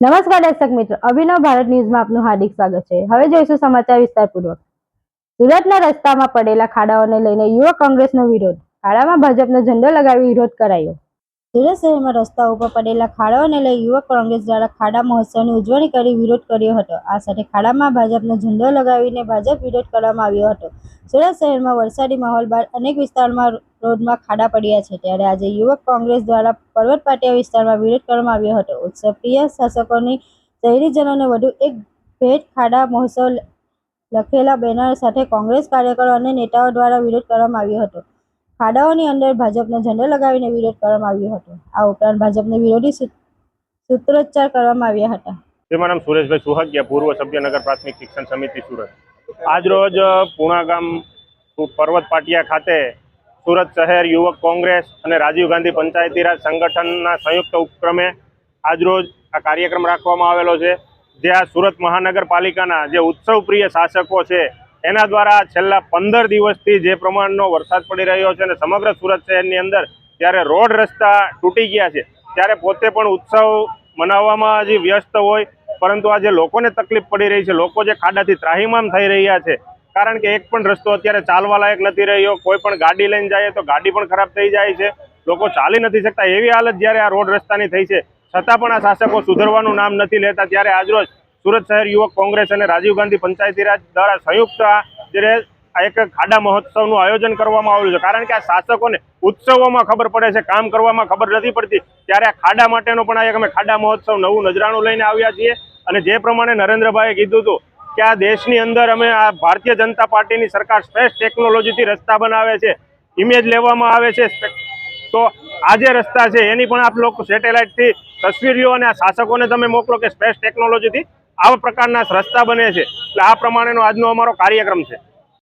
નમસ્કાર દર્શક મિત્રો, અભિનવ ભારત ન્યૂઝમાં આપનું હાર્દિક સ્વાગત છે. હવે જોઈશું સમાચાર વિસ્તારપૂર્વક. સુરતના રસ્તામાં પડેલા ખાડાઓને લઈને યુવક કોંગ્રેસનો વિરોધ. ખાડામાં ભાજપનો ઝંડો લગાવી વિરોધ કરાયો. સુરત શહેરમાં રસ્તા ઉપર પડેલા ખાડાઓને લઈ યુવક કોંગ્રેસ દ્વારા ખાડા મહોત્સવની ઉજવણી કરી વિરોધ કર્યો હતો. આ સાથે ખાડામાં ભાજપનો ઝંડો લગાવીને ભાજપ વિરોધ કરવામાં આવ્યો હતો. સુરત શહેરમાં વરસાદી માહોલ બાદ અનેક વિસ્તારમાં રોડમાં ખાડા પડ્યા છે. ત્યારે આજે યુવક કોંગ્રેસ દ્વારા પર્વત પાટિયા વિસ્તારમાં વિરોધ કરવામાં આવ્યો હતો. ઉત્સવ પ્રિય શાસકોની શહેરીજનોને વધુ એક ભેટ ખાડા મહોત્સવ લખેલા બેનર સાથે કોંગ્રેસ કાર્યકરો અને નેતાઓ દ્વારા વિરોધ કરવામાં આવ્યો હતો. ખાડાઓની અંદર ભાજપનો ઝંડો લગાવીને વિરોધ કરવામાં આવ્યો હતો. આ ઉપરાંત ભાજપને વિરોધી સૂત્રોચ્ચાર કરવામાં આવ્યા હતા. જે નામ સુરેશભાઈ સુહાગિયા, પૂર્વ સભ્ય નગર પ્રાથમિક શિક્ષણ સમિતિ સુરત. આજરોજ પૂણા ગામ પર્વત પાટિયા ખાતે સુરત શહેર યુવક કોંગ્રેસ અને રાજીવ ગાંધી પંચાયતી રાજ સંગઠનના સંયુક્ત ઉપક્રમે આજરોજ આ કાર્યક્રમ રાખવામાં આવેલો છે. જે આ સુરત મહાનગરપાલિકાના જે ઉત્સવપ્રિય શાસકો છે, એના દ્વારા છેલ્લા પંદર દિવસથી જે પ્રમાણનો વરસાદ પડી રહ્યો છે અને સમગ્ર સુરત શહેરની અંદર જ્યારે રોડ રસ્તા તૂટી ગયા છે, ત્યારે પોતે પણ ઉત્સવ મનાવવામાં હજી વ્યસ્ત હોય. પરંતુ આજે લોકોને તકલીફ પડી રહી છે. લોકો જે ખાડાથી ત્રાહીમામ થઈ રહ્યા છે કારણ કે એક પણ રસ્તો અત્યારે ચાલવા લાયક નથી રહ્યો. કોઈ પણ ગાડી લઈને જાય તો ગાડી પણ ખરાબ થઈ જાય છે. લોકો ચાલી નથી શકતા. એવી હાલત જ્યારે આ રોડ રસ્તાની થઈ છે. છતાં પણ આ શાસકો સુધરવાનું નામ નથી લેતા. ત્યારે આજરોજ સુરત શહેર યુવક કોંગ્રેસ અને રાજીવ ગાંધી પંચાયતીરાજ દ્વારા સંયુક્ત જ્યારે આ એક ખાડા મહોત્સવનું આયોજન કરવામાં આવ્યું છે. કારણ કે આ શાસકોને ઉત્સવોમાં ખબર પડે છે, કામ કરવામાં ખબર નથી પડતી. ત્યારે આ ખાડા માટેનો પણ આ એક અમે ખાડા મહોત્સવ નવું નજરાણું લઈને આવ્યા છીએ. અને જે પ્રમાણે નરેન્દ્રભાઈએ કીધું હતું કે આ દેશની અંદર અમે આ ભારતીય જનતા પાર્ટીની સરકાર સ્પેસ ટેકનોલોજીથી રસ્તા બનાવે છે ઇમેજ લેવામાં આવે છે તો આ જે રસ્તા છે, એની પણ આપ લોકો સેટેલાઇટથી તસવીર લ્યો અને આ શાસકોને તમે મોકલો કે સ્પેસ ટેકનોલોજીથી આવા પ્રકારના રસ્તા બને છે. એટલે આ પ્રમાણેનો આજનો અમારો કાર્યક્રમ છે.